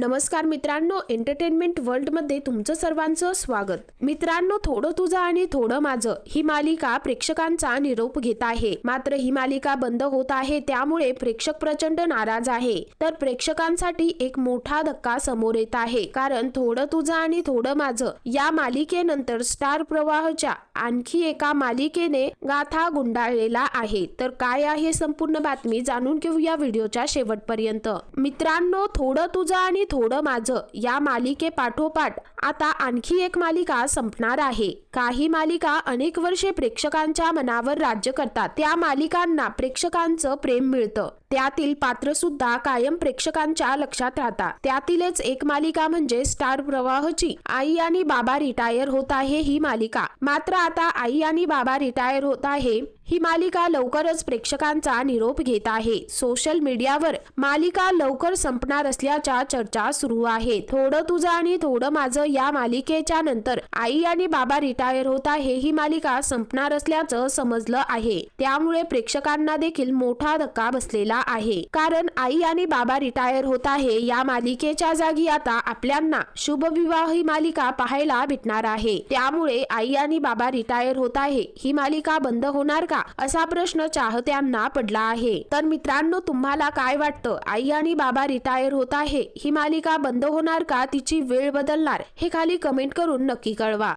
नमस्कार मित्रांनो एंटरटेनमेंट वर्ल्डमध्ये तुमचं सर्वांचं स्वागत. मित्रांनो थोडं तुझं आणि थोडं माझं ही मालिका प्रेक्षकांचा निरोप घेत आहे. मात्र ही मालिका बंद होत आहे त्यामुळे प्रेक्षक प्रचंड नाराज आहे. तर प्रेक्षकांसाठी एक मोठा धक्का समोर येत आहे. कारण थोडं तुझं आणि थोडं माझं या मालिकेनंतर स्टार प्रवाहच्या आणखी एका मालिकेने गाथा गुंडाळलेला आहे. तर काय आहे संपूर्ण बातमी जाणून घेऊया व्हिडिओच्या शेवटपर्यंत. मित्रांनो थोडं तुझं आणि थोडं माझं. या मालिकेपाठोपाठ आता आणखी एक मालिका संपणार आहे. काही मालिका अनेक वर्षे प्रेक्षकांच्या मनावर राज्य करतात. त्या मालिकांना प्रेक्षकांचं प्रेम मिळतं. त्यातील पात्र सुद्धा कायम प्रेक्षकांच्या लक्षात राहतात. त्यातीलच एक मालिका म्हणजे स्टार प्रवाहची आई आणि बाबा रिटायर होत आहे ही मालिका. मात्र आता आई आणि बाबा रिटायर होत आहे ही मालिका लवकरच प्रेक्षकांचा निरोप घेत आहे. सोशल मीडियावर मालिका लवकर संपणार असल्याच्या चर्चा सुरू आहेत. थोडं तुझं आणि थोडं माझं या मालिकेच्या नंतर आई आणि बाबा रिटायर होत आहे ही मालिका संपणार असल्याचं समजलं आहे. त्यामुळे प्रेक्षकांना देखील मोठा धक्का बसलेला आहे. कारण आई आणि बाबा रिटायर होत आहे. या मालिकेच्या जागी आता आपल्यांना शुभविवाह ही मालिका पाहायला भेटणार आहे. त्यामुळे आई आणि बाबा रिटायर होत आहे. ही मालिका बंद होणार का? असा प्रश्न चाहत्यांना पडला आहे. तर मित्रांनो तुम्हाला काय वाटतं? आई आणि बाबा रिटायर होत आहे. ही मालिका बंद होणार का? तिची वेळ बदलणार? हे खाली कमेंट करून नक्की कळवा.